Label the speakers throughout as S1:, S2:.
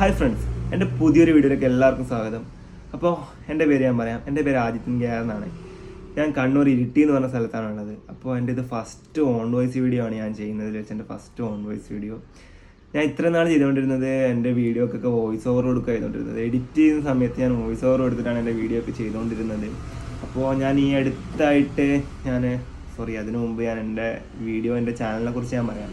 S1: Hi friends എന്റെ പുതിയൊരു വീഡിയോയിലേക്ക് എല്ലാവർക്കും സ്വാഗതം. അപ്പോൾ എന്റെ പേര് ഞാൻ പറയാം. എന്റെ പേര് ആദിത്യൻ ഗ്യാർ എന്നാണ്. ഞാൻ കണ്ണൂർ ഇരിട്ടി എന്ന് പറഞ്ഞ സ്ഥലത്താണുള്ളത് അപ്പോൾ എന്റെ ഇത് ഫസ്റ്റ് ഓൺ വോയിസ് വീഡിയോ ആണ് ഞാൻ ചെയ്യുന്നതിൽ വെച്ച് എന്റെ ഫസ്റ്റ് ഓൺ വോയിസ് വീഡിയോ ഞാൻ ഇത്ര നാൾ ചെയ്തുകൊണ്ടിരുന്നത് എന്റെ വീഡിയോക്കൊക്കെ വോയിസ് ഓവർ കൊടുക്കുക ചെയ്തുകൊണ്ടിരുന്നത്. എഡിറ്റ് ചെയ്യുന്ന സമയത്ത് ഞാൻ വോയിസ് ഓവർ കൊടുത്തിട്ടാണ് എന്റെ വീഡിയോ ഒക്കെ ചെയ്തുകൊണ്ടിരുന്നത്. അപ്പോൾ ഞാൻ ഈ അടുത്തായിട്ട് ഞാൻ സോറി അതിനു മുമ്പ് ഞാൻ എന്റെ വീഡിയോ എന്റെ ചാനലിനെ കുറിച്ച് ഞാൻ പറയാം.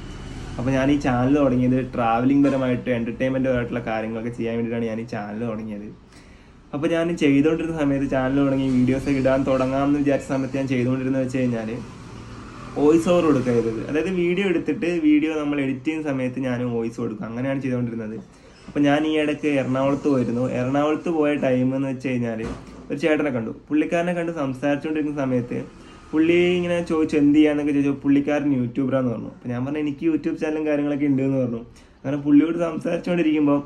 S1: അപ്പോൾ ഞാൻ ഈ ചാനൽ തുടങ്ങിയത് ട്രാവലിംഗ് പരമായിട്ട് എന്റർടൈൻമെന്റ് ആയിട്ടുള്ള കാര്യങ്ങളൊക്കെ ചെയ്യാൻ വേണ്ടിയിട്ടാണ് ഞാൻ ഈ ചാനൽ തുടങ്ങിയത്. അപ്പോൾ ഞാൻ ചെയ്തുകൊണ്ടിരുന്ന സമയത്ത് ചാനൽ തുടങ്ങി വീഡിയോസ് ഇടാൻ തുടങ്ങാമെന്ന് വിചാരിച്ച സമയത്ത് ഞാൻ ചെയ്തുകൊണ്ടിരുന്നത് വെച്ച് കഴിഞ്ഞാൽ വോയിസ് ഓവർ കൊടുക്കരുത് അതായത് വീഡിയോ എടുത്തിട്ട് വീഡിയോ നമ്മൾ എഡിറ്റ് ചെയ്യുന്ന സമയത്ത് ഞാൻ വോയിസ് കൊടുക്കും. അങ്ങനെയാണ് ചെയ്തുകൊണ്ടിരുന്നത്. അപ്പോൾ ഞാൻ ഈ ഇടയ്ക്ക് എറണാകുളത്ത് പോയിരുന്നു. എറണാകുളത്ത് പോയ ടൈം എന്ന് വെച്ച് കഴിഞ്ഞാൽ ഒരു ചേട്ടനെ കണ്ടു. പുള്ളിക്കാരനെ കണ്ട് സംസാരിച്ചുകൊണ്ടിരുന്ന സമയത്ത് പുള്ളി ഇങ്ങനെ ചോദിച്ചു എന്ത് ചെയ്യാന്നൊക്കെ ചോദിച്ചു. പുള്ളിക്കാരൻ യൂട്യൂബറാന്ന് പറഞ്ഞു. അപ്പോൾ ഞാൻ പറഞ്ഞു എനിക്ക് യൂട്യൂബ് ചാനലും കാര്യങ്ങളൊക്കെ ഉണ്ട് എന്ന് പറഞ്ഞു. അങ്ങനെ പുള്ളിയോട് സംസാരിച്ചുകൊണ്ടിരിക്കുമ്പോൾ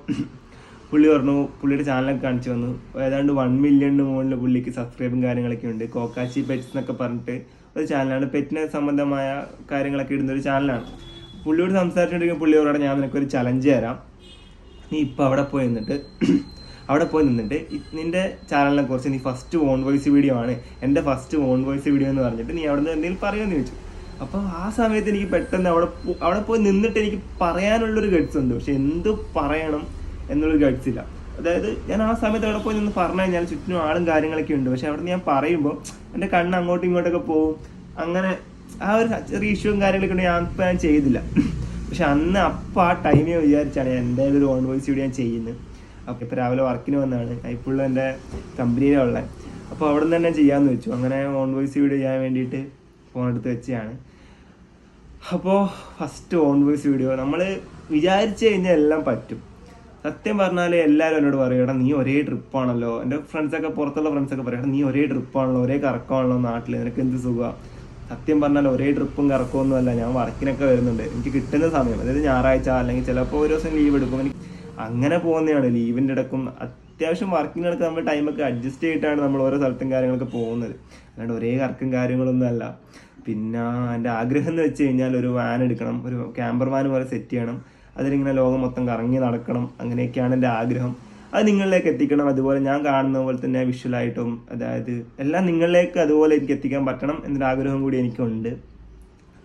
S1: പുള്ളി പറഞ്ഞു പുള്ളിയുടെ ചാനലൊക്കെ കാണിച്ചു വന്നു ഏതാണ്ട് വൺ മില്യണിന് മുകളിൽ പുള്ളിക്ക് സബ്സ്ക്രൈബും കാര്യങ്ങളൊക്കെ ഉണ്ട്. കോക്കാച്ചി പെറ്റ്സ് എന്നൊക്കെ പറഞ്ഞിട്ട് ഒരു ചാനലാണ്. പെറ്റിനെ സംബന്ധമായ കാര്യങ്ങളൊക്കെ ഇടുന്ന ഒരു ചാനലാണ്. പുള്ളിയോട് സംസാരിച്ചുകൊണ്ടിരിക്കുമ്പോൾ പുള്ളി അവരോട് ഞാൻ നിനക്കൊരു ചലഞ്ച് തരാം. നീ ഇപ്പം അവിടെ പോയി നിന്നിട്ട് അവിടെ പോയി നിന്നിട്ട് നിന്റെ ചാനലിനെ കുറിച്ച് നീ ഫസ്റ്റ് ഓൺ വോയിസ് വീഡിയോ ആണ് എന്റെ ഫസ്റ്റ് ഓൺ വോയിസ് വീഡിയോ എന്ന് പറഞ്ഞിട്ട് നീ അവിടെ നിന്ന് എന്തെങ്കിലും പറയുമെന്ന് ചോദിച്ചു. അപ്പോൾ ആ സമയത്ത് എനിക്ക് പെട്ടെന്ന് അവിടെ അവിടെ പോയി നിന്നിട്ട് എനിക്ക് പറയാനുള്ളൊരു ഗഡ്സ് ഉണ്ട്. പക്ഷെ എന്ത് പറയണം എന്നുള്ളൊരു ഗഡ്സ് ഇല്ല. അതായത് ഞാൻ ആ സമയത്ത് അവിടെ പോയി നിന്ന് പറഞ്ഞു കഴിഞ്ഞാൽ ചുറ്റിനും ആളും കാര്യങ്ങളൊക്കെ ഉണ്ട്. പക്ഷെ അവിടെ ഞാൻ പറയുമ്പോൾ എന്റെ കണ്ണ് അങ്ങോട്ടും ഇങ്ങോട്ടൊക്കെ പോകും. അങ്ങനെ ആ ഒരു ചെറിയ ഇഷ്യൂവും കാര്യങ്ങളൊക്കെ ഉണ്ട്. ഞാൻ ഞാൻ ചെയ്തില്ല. പക്ഷെ അന്ന് അപ്പം ആ ടൈമിൽ വിചാരിച്ചാണ് എന്തായാലും ഒരു ഓൺ വോയിസ് വീഡിയോ ഞാൻ ചെയ്യുന്നത്. അപ്പോൾ ഇപ്പോൾ രാവിലെ വർക്കിന് വന്നതാണ് ഇപ്പോഴും എന്റെ കമ്പനിയിലാണ് അപ്പോൾ അവിടെ നിന്ന് തന്നെ ചെയ്യാമെന്ന് വെച്ചു. അങ്ങനെ ഓൺ വോയിസ് വീഡിയോ ചെയ്യാൻ വേണ്ടിയിട്ട് ഫോൺ എടുത്ത് വെച്ചതാണ് അപ്പോൾ ഫസ്റ്റ് ഓൺ വോയിസ് വീഡിയോ നമ്മൾ വിചാരിച്ചു കഴിഞ്ഞാൽ എല്ലാം പറ്റും. സത്യം പറഞ്ഞാൽ എല്ലാവരും എന്നോട് പറയും നീ ഒരേ ട്രിപ്പാണല്ലോ എന്റെ ഫ്രണ്ട്സൊക്കെ പുറത്തുള്ള ഫ്രണ്ട്സൊക്കെ പറയും നീ ഒരേ ട്രിപ്പാണല്ലോ ഒരേ കറക്കമാണല്ലോ നാട്ടിൽ നിനക്ക് എന്ത് സുഖമാണ് സത്യം പറഞ്ഞാൽ ഒരേ ട്രിപ്പും കറക്കമൊന്നുമല്ല ഞാൻ വർക്കിനൊക്കെ വരുന്നുണ്ട്. എനിക്ക് കിട്ടുന്ന സമയം അതായത് ഞായറാഴ്ച അല്ലെങ്കിൽ ചിലപ്പോൾ ഒരു ദിവസം ലീവ് എടുക്കും. എനിക്ക് അങ്ങനെ പോകുന്നതാണ്. ലീവിന്റെ ഇടക്കും അത്യാവശ്യം വർക്കിംഗ് ഇടയ്ക്ക് നമ്മൾ ടൈമൊക്കെ അഡ്ജസ്റ്റ് ചെയ്തിട്ടാണ് നമ്മൾ ഓരോ സ്ഥലത്തും കാര്യങ്ങളൊക്കെ പോകുന്നത്. അല്ലാണ്ട് ഒരേ കറക്കും കാര്യങ്ങളൊന്നും അല്ല. പിന്നെ എന്റെ ആഗ്രഹം എന്ന് വെച്ച് കഴിഞ്ഞാൽ ഒരു വാൻ എടുക്കണം. ഒരു ക്യാമ്പർ വാൻ പോലെ സെറ്റ് ചെയ്യണം. അതിലിങ്ങനെ ലോകം മൊത്തം കറങ്ങി നടക്കണം. അങ്ങനെയൊക്കെയാണ് എന്റെ ആഗ്രഹം. അത് നിങ്ങളിലേക്ക് എത്തിക്കണം. അതുപോലെ ഞാൻ കാണുന്ന പോലെ തന്നെ വിഷ്വലായിട്ടും അതായത് എല്ലാം നിങ്ങളിലേക്ക് അതുപോലെ എനിക്ക് എത്തിക്കാൻ പറ്റണം എന്നൊരു ആഗ്രഹം കൂടി എനിക്കുണ്ട്.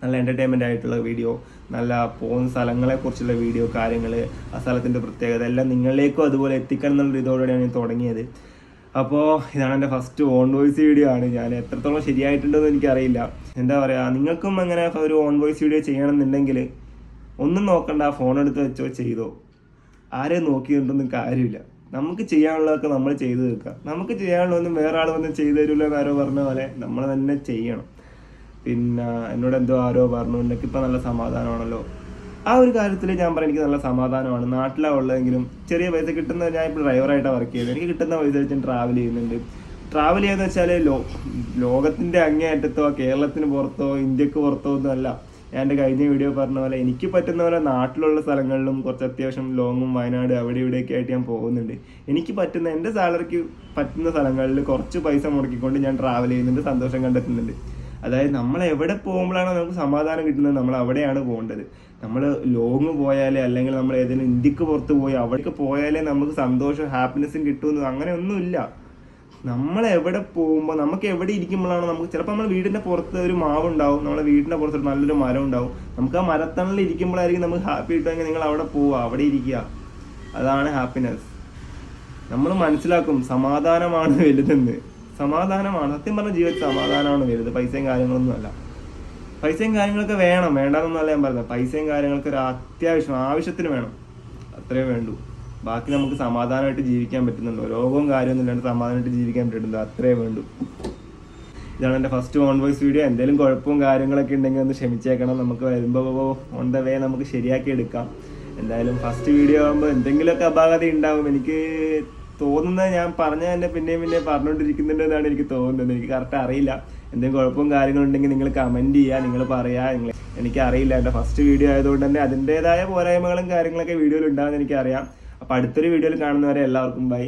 S1: നല്ല എന്റർടൈൻമെന്റ് ആയിട്ടുള്ള വീഡിയോ നല്ല പോകുന്ന സ്ഥലങ്ങളെക്കുറിച്ചുള്ള വീഡിയോ കാര്യങ്ങൾ ആ സ്ഥലത്തിന്റെ പ്രത്യേകത എല്ലാം നിങ്ങളിലേക്കും അതുപോലെ എത്തിക്കണം എന്നുള്ള ഇതോടെയാണ് ഞാൻ തുടങ്ങിയത്. അപ്പോൾ ഇതാണ് എന്റെ ഫസ്റ്റ് ഓൺ വോയിസ് വീഡിയോ ആണ്. ഞാൻ എത്രത്തോളം ശരിയായിട്ടുണ്ടെന്ന് എനിക്കറിയില്ല. എന്താ പറയുക നിങ്ങൾക്കും അങ്ങനെ ഒരു ഓൺ വോയിസ് വീഡിയോ ചെയ്യണമെന്നുണ്ടെങ്കിൽ ഒന്നും നോക്കണ്ട ഫോൺ എടുത്ത് വെച്ചോ ചെയ്തോ. ആരെയും നോക്കിയിട്ടുണ്ടൊന്നും കാര്യമില്ല. നമുക്ക് ചെയ്യാനുള്ളതൊക്കെ നമ്മൾ ചെയ്തു തീർക്കുക നമുക്ക് ചെയ്യാനുള്ളതൊന്നും വേറെ ആൾ വന്ന് ചെയ്തു തരില്ല എന്ന് പറഞ്ഞ പോലെ നമ്മൾ തന്നെ ചെയ്യണം. പിന്നെ എന്നോട് എന്തോ ആരോ പറഞ്ഞു. എന്നൊക്കെ ഇപ്പം നല്ല സമാധാനമാണല്ലോ. ആ ഒരു കാര്യത്തിൽ ഞാൻ പറയാം എനിക്ക് നല്ല സമാധാനമാണ്. നാട്ടിലാണ് ഉള്ളതെങ്കിലും ചെറിയ പൈസ കിട്ടുന്ന ഞാൻ ഇപ്പോൾ ഡ്രൈവറായിട്ടാണ് വർക്ക് ചെയ്യുന്നത്. എനിക്ക് കിട്ടുന്ന പൈസ വെച്ച് ട്രാവൽ ചെയ്യുന്നുണ്ട്. ട്രാവൽ ചെയ്യുന്ന വെച്ചാൽ ലോ ലോകത്തിന്റെ അങ്ങേയറ്റത്തോ കേരളത്തിന് പുറത്തോ ഇന്ത്യയ്ക്ക് പുറത്തോ ഒന്നും അല്ല. ഞാൻ എന്റെ കഴിഞ്ഞ വീഡിയോ പറഞ്ഞ പോലെ എനിക്ക് പറ്റുന്ന പോലെ നാട്ടിലുള്ള സ്ഥലങ്ങളിലും കുറച്ച് അത്യാവശ്യം ലോങ്ങും വയനാട് അവിടെ ഇവിടെയൊക്കെ ആയിട്ട് ഞാൻ പോകുന്നുണ്ട്. എനിക്ക് പറ്റുന്ന എന്റെ സാലറിക്ക് പറ്റുന്ന സ്ഥലങ്ങളിൽ കുറച്ച് പൈസ മുടക്കിക്കൊണ്ട് ഞാൻ ട്രാവൽ ചെയ്യുന്നുണ്ട് സന്തോഷം കണ്ടെത്തുന്നുണ്ട്. അതായത് നമ്മൾ എവിടെ പോകുമ്പോഴാണോ നമുക്ക് സമാധാനം കിട്ടുന്നത് നമ്മൾ അവിടെയാണ് പോകേണ്ടത്. നമ്മൾ ലോങ് പോയാലേ അല്ലെങ്കിൽ നമ്മൾ ഏതെങ്കിലും ഇന്ത്യയ്ക്ക് പുറത്ത് പോയി അവിടേക്ക് പോയാലേ നമുക്ക് സന്തോഷം ഹാപ്പിനെസ്സും കിട്ടുമെന്ന് അങ്ങനെയൊന്നുമില്ല. നമ്മൾ എവിടെ പോകുമ്പോൾ നമുക്ക് എവിടെ ഇരിക്കുമ്പോഴാണ് നമുക്ക് ചിലപ്പോൾ നമ്മൾ വീടിന്റെ പുറത്ത് ഒരു മാവ് ഉണ്ടാവും നമ്മുടെ വീടിന്റെ പുറത്ത് നല്ലൊരു മരം ഉണ്ടാവും. നമുക്ക് ആ മരത്തണലിൽ ഇരിക്കുമ്പോഴായിരിക്കും നമുക്ക് ഹാപ്പി കിട്ടുമെങ്കിൽ നിങ്ങൾ അവിടെ പോവുക അവിടെ ഇരിക്കുക. അതാണ് ഹാപ്പിനെസ് നമ്മൾ മനസ്സിലാക്കും സമാധാനമാണ് വലുതെന്ന്. സമാധാനമാണ്. സത്യം പറഞ്ഞ ജീവിതത്തിൽ സമാധാനമാണ് വരുന്നത്. പൈസയും കാര്യങ്ങളൊന്നും അല്ല. പൈസയും കാര്യങ്ങളൊക്കെ വേണം. വേണ്ടെന്നല്ല ഞാൻ പറഞ്ഞത്. പൈസയും കാര്യങ്ങൾക്ക് ഒരു അത്യാവശ്യം ആവശ്യത്തിന് വേണം. അത്രേ വേണ്ടൂ. ബാക്കി നമുക്ക് സമാധാനമായിട്ട് ജീവിക്കാൻ പറ്റുന്നുണ്ടോ. രോഗവും കാര്യമൊന്നും ഇല്ലാണ്ട് സമാധാനമായിട്ട് ജീവിക്കാൻ പറ്റുന്നുണ്ടോ. അത്രേ വേണ്ടൂ. ഇതാണ് എന്റെ ഫസ്റ്റ് ഓൺ വോയിസ് വീഡിയോ എന്തെങ്കിലും കുഴപ്പവും കാര്യങ്ങളൊക്കെ ഉണ്ടെങ്കിൽ ഒന്ന് ക്ഷമിച്ചേക്കണം. നമുക്ക് വരുമ്പോൾ ഓൺ ദ വേ നമുക്ക് ശരിയാക്കി എടുക്കാം. എന്തായാലും ഫസ്റ്റ് വീഡിയോ ആകുമ്പോൾ എന്തെങ്കിലുമൊക്കെ അപാകത ഉണ്ടാവും. എനിക്ക് തോന്നുന്നത് ഞാൻ പറഞ്ഞ തന്നെ പിന്നെയും പിന്നെയും പറഞ്ഞുകൊണ്ടിരിക്കുന്നുണ്ടെന്നാണ് എനിക്ക് തോന്നുന്നത്. എനിക്ക് കറക്റ്റ് അറിയില്ല. എന്തെങ്കിലും കുഴപ്പവും കാര്യങ്ങളുണ്ടെങ്കിൽ നിങ്ങൾ കമന്റ് ചെയ്യുക നിങ്ങൾ പറയുക നിങ്ങൾ എനിക്ക് അറിയില്ല. എന്റെ ഫസ്റ്റ് വീഡിയോ ആയതുകൊണ്ട് തന്നെ അതിന്റെതായ പോരായ്മകളും കാര്യങ്ങളൊക്കെ വീഡിയോയിൽ ഉണ്ടാകുമെന്ന് എനിക്കറിയാം. അപ്പോൾ അടുത്തൊരു വീഡിയോയിൽ കാണുന്നവരെ എല്ലാവർക്കും ബൈ